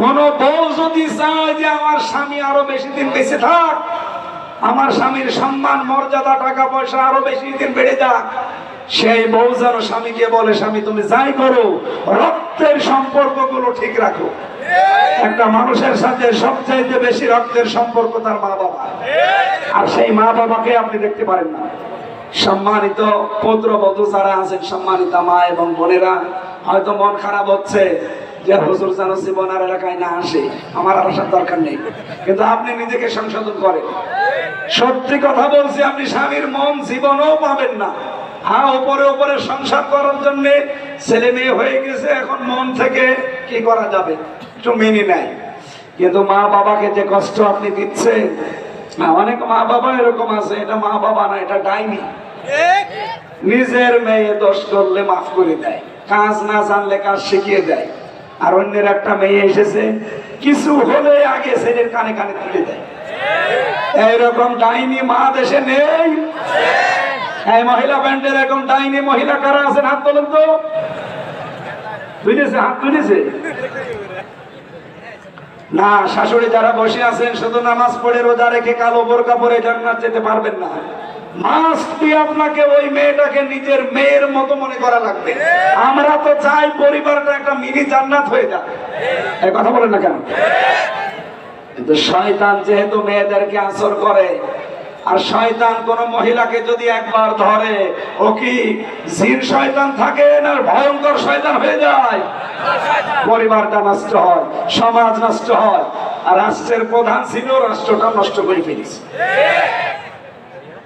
কোন বউ যদি চায় যে আমার স্বামী আরও বেশি দিন বেঁচে থাক, আমার স্বামীর সম্মান, মর্যাদা, টাকা পয়সা আরও বেশি দিন বেড়ে যাক, সেই বউ যেন স্বামীকে বলে, স্বামী, তুমি যাই করো, রক্তের সম্পর্কগুলো ঠিক রাখো। একটা মানুষের সাথে সবচাইতে বেশি রক্তের সম্পর্ক তার মা বাবা আর সেই মা বাবাকে আপনি দেখতে পারেন না। সম্মানিত পুত্রবধূ যারা আছেন, সম্মানিত মা এবং বোনেরা, হয়তো মন খারাপ হচ্ছে যে হুজুর যেন জীবনার এলাকায় না আসে আমার আর আসার দরকার নেই। কিন্তু আপনি নিজেকে সংশোধন করেন। সত্যি কথা বলছি আপনি স্বামীর মন জীবনও পাবেন না। হ্যাঁ উপরে উপরে সংসার করার জন্য ছেলে মেয়ে হয়ে গেছে এখন মন থেকে কি করা যাবে? একটু মেনে নেয়। কিন্তু মা বাবাকে যে কষ্ট আপনি দিচ্ছেন হ্যাঁ, অনেক মা বাবা এরকম আছে এটা মা বাবা না এটা ডাইনি। নিজের মেয়ে দোষ করলে মাফ করে দেয়। কাজ না জানলে কাজ শিখিয়ে দেয়। আর অন্যের একটা মেয়ে এসেছে, কিছু হলে আগে ছেলের কানে কানে তুলে দেয়। এইরকম ডাইনি মা দেশে নেই। এই মহিলা ব্যান্ডের এরকম ডাইনি মহিলা কারা আছেন? হাত তোলেন তো। তুলেছে, হাত তুলেছে। না, শাশুড়ি যারা বসে আছেন, শুধু নামাজ পড়ে রোজা রেখে কালো বোরকা পরে জান্নাত যেতে পারবেন না। মাস্ট বি আপনাকে ওই মেয়েটাকে নিজের মেয়ের মতো মনে করা লাগবে। আমরা তো চাই পরিবারটা একটা জান্নাত হয়ে কথা না কেন? শয়তান যেহেতু করে, আর শয়তান কোন মহিলাকে যদি একবার ধরে, ও কি জিন শয়তান থাকে না ভয়ঙ্কর শয়তান হয়ে যায়? পরিবারটা নষ্ট হয়, সমাজ নষ্ট হয়, আর রাষ্ট্রের প্রধান ছিল রাষ্ট্রটা নষ্ট করে ফেলেছে।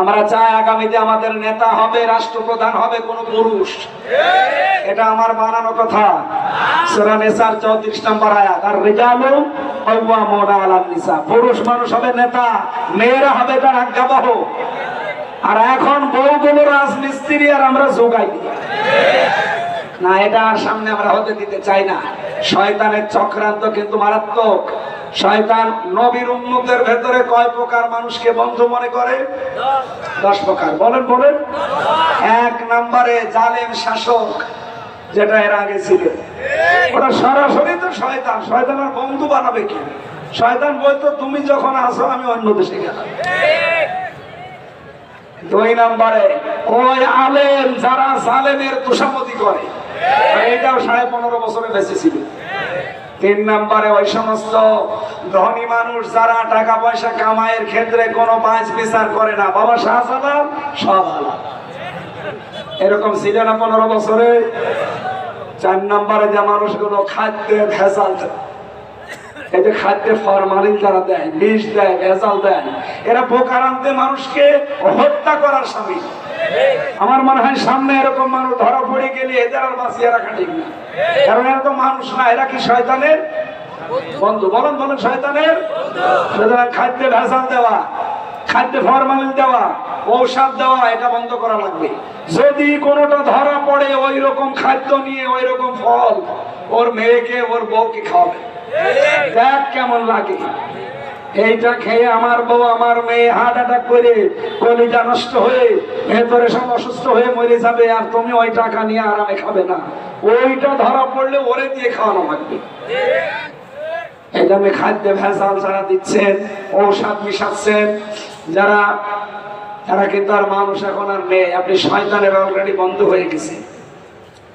আমরা চাই আগামীতে আমাদের নেতা হবে, রাষ্ট্রপ্রধান হবে, কোন পুরুষ। এটা আমার বানানো কথা। সূরা নিসার 34 নম্বর আয়াত আর রিজালু নিসা। পুরুষ মানুষ হবে নেতা, মেয়েরা হবে তার আজ্ঞাবহ। আর এখন বউগুলো রাজমিস্ত্রি আর আমরা যোগাই না, এটা আর সামনে আমরা হতে দিতে চাই না। শয়তানের চক্রান্ত কিন্তু মারাত্মক। শয়তান নবীর উন্মতের ভেতরে কয় প্রকার মানুষকে বন্ধু মনে করে? দশ প্রকার। বলেন বলেন। এক নম্বরে জালেম শাসক, যেটা এর আগে ছিল। ওরা সরাসরি তো শয়তান। শয়তানের বন্ধু বানাবে কি? শয়তান বলতো, তুমি যখন আসো আমি অন্য দেশে গেলাম। দুই নম্বরে, ওই আলেম যারা জালেমের তুষামতি করে আর সাড়ে পনেরো বছরে বেঁচে ছিল তিন নম্বরে ওই সমস্ত ধনী মানুষ যারা টাকা পয়সা কামাইয়ের ক্ষেত্রে কোনো পাঁচ বিচার করে না, বাবা সব এরকম ছিল না পনেরো বছরে। চার নম্বরে যে মানুষগুলো খাদ্যে ভেজাল। এই খাদ্যে ফরমালিন দেয়, বিষ দেয়, ভেজাল দেয় এরা বোকারান্তে মানুষকে হত্যা করার স্বামী। আমার মনে হয় সামনে এরকম মানুষ ধরা পড়ে গেলে এদের আর বাঁচিয়ে রাখা ঠিক না। কারণ এরা তো মানুষ না, এরা কি শয়তানের? বন্ধু। বলেন বলেন, শয়তানের? সুতরাং খাদ্যে ভেজাল দেওয়া, খাদ্যে ফরমালিন দেওয়া, ঔষধ দেওয়া, এটা বন্ধ করা লাগবে। যদি কোনোটা ধরা পড়ে ওই রকম খাদ্য নিয়ে ওই রকম ফল, ওর মেয়েকে, ওর বউকে খাওয়াবে। দেখ কেমন লাগে। এইটা খেয়ে আমার বউ, আমার মেয়ে হার্ট অ্যাটাক করে কলিজা নষ্ট হয়ে ভেতরে সব অসুস্থ হয়ে মরে যাবে আর তুমি ওই টাকা নিয়ে আরামে খাবে না। ওইটা ধরা পড়লে ওরে দিয়ে খাওয়ানো লাগবে। এই খাদ্যে ভেজাল যারা দিচ্ছেন, ঔষধ মিশাচ্ছেন, যারা, তারা কিন্তু আর মানুষ এখন আর নেই। আপনি শয়তানের অলরেডি বন্ধ হয়ে গেছে।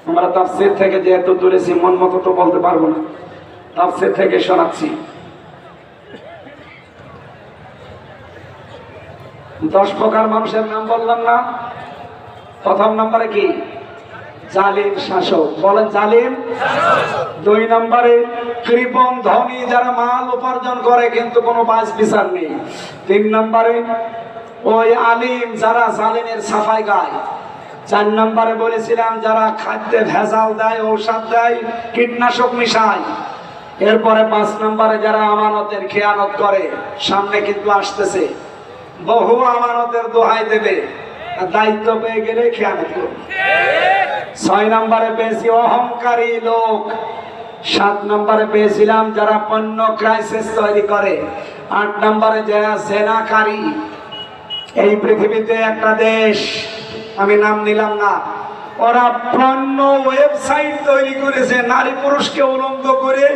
আমরা তাফসির থেকে যেহেতু তুলেছি, মন মতো তো বলতে পারব না। তাফসির থেকে শোনাচ্ছি। দশ প্রকার মানুষের নাম বললাম না। প্রথম নম্বরে কি? জালিম শাসক। বলেন জালিম। দুই নম্বরে, কৃপণ ধনী যারা মাল উপার্জন করে কিন্তু কোনো বাস বিচার নেই। তিন নম্বরে, ওই আলিম যারা জালিমের সাফাই গায়। চার নম্বরে বলেছিলাম, যারা খাদ্যে ভেজাল দেয়, ঔষধ দেয়, কীটনাশক মিশায়। এরপরে পাঁচ নম্বরে যারা আমানতের খেয়ানত করে, সামনে কিন্তু আসতেছে। বহু আমানতের দোহাই দেবে। দায়িত্ব পেয়ে গেলে খেয়াল করবে। ছয় নম্বরে পেয়েছি অহংকারী লোক। সাত নম্বরে পেয়েছিলাম যারা পণ্য ক্রাইসিস তৈরি করে। আট নম্বরে যারা সেনাকারী এই পৃথিবীতে একটা দেশ, আমি নাম নিলাম না। ওরা পণ্য ওয়েবসাইট তৈরি করেছে, নারী পুরুষকে উলঙ্গ করে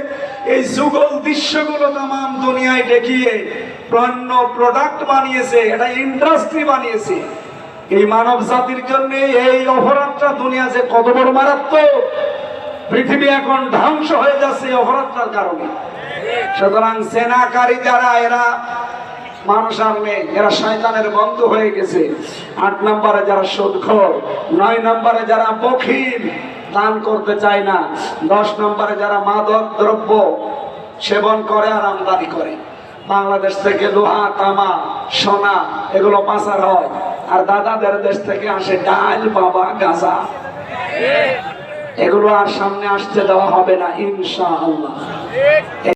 এই যুগল দৃশ্যগুলো তাম দুনিয়ায় দেখিয়ে পণ্য প্রোডাক্ট বানিয়েছে, এটা ইন্ডাস্ট্রি বানিয়েছে। এই মানব জাতির জন্য এই অপরাধটা দুনিয়া যে কত বড় মারাত্মক, পৃথিবী এখন ধ্বংস হয়ে যাচ্ছে এই অপরাধটার কারণে। সুতরাং সেনাকারী যারা, এরা মানুষ আর এরা শয়তানের বন্ধু হয়ে গেছে। আট নম্বরে যারা সুদখোর, নয় নম্বরে যারা বখিল দান করতে চায় না। দশ নম্বরে যারা মাদক দ্রব্য সেবন করে আর আমদানি করে। বাংলাদেশ থেকে লোহা, তামা, সোনা এগুলো পাচার হয়। আর দাদাদের দেশ থেকে আসে ডাল, বাবা, গাঁজা। এগুলো আর সামনে আসতে দেওয়া হবে না, ইনশাআল্লাহ।